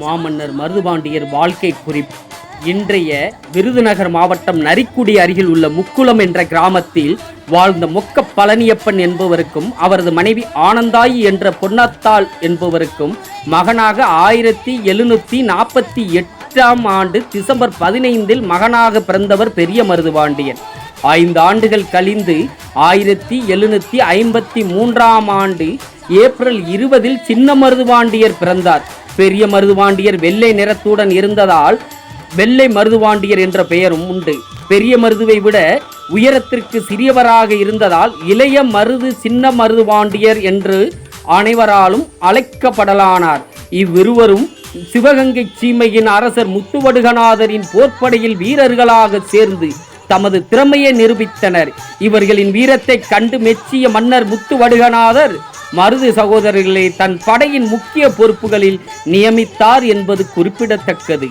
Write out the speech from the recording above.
மாமன்னர் மருதுபாண்டியர் வாழ்க்கை குறிப்பு. இன்றைய விருதுநகர் மாவட்டம் நரிக்குடி அருகில் உள்ள முக்குளம் என்ற கிராமத்தில் வாழ்ந்த மொக்க பழனியப்பன் என்பவருக்கும் அவரது மனைவி ஆனந்தாயி என்ற பொன்னத்தாள் என்பவருக்கும் மகனாக ஆயிரத்தி எழுநூத்தி நாற்பத்தி எட்டாம் ஆண்டு டிசம்பர் பதினைந்தில் மகனாக பிறந்தவர் பெரிய மருதுபாண்டியன். ஐந்து ஆண்டுகள் கழிந்து ஆயிரத்தி எழுநூத்தி ஐம்பத்தி மூன்றாம் ஆண்டு ஏப்ரல் இருபதில் சின்ன மருதுபாண்டியர் பிறந்தார். பெரிய மருதுவாண்டியர் வெள்ளை நிறத்துடன் இருந்ததால் வெள்ளை மருதுவாண்டியர் என்ற பெயரும் உண்டு. பெரிய மருதுவை விட உயரத்திற்கு சிறியவராக இருந்ததால் இளைய மருது சின்ன மருதுவாண்டியர் என்று அனைவராலும் அழைக்கப்படலானார். இவ்விருவரும் சிவகங்கை சீமையின் அரசர் முத்துவடுகநாதரின் போர்ப்படையில் வீரர்களாக சேர்ந்து தமது திறமையை நிரூபித்தனர். இவர்களின் வீரத்தை கண்டு மெச்சிய மன்னர் முத்துவடுகநாதர் மருது சகோதரர்களை தன் படையின் முக்கிய பொறுப்புகளில் நியமித்தார் என்பது குறிப்பிடத்தக்கது.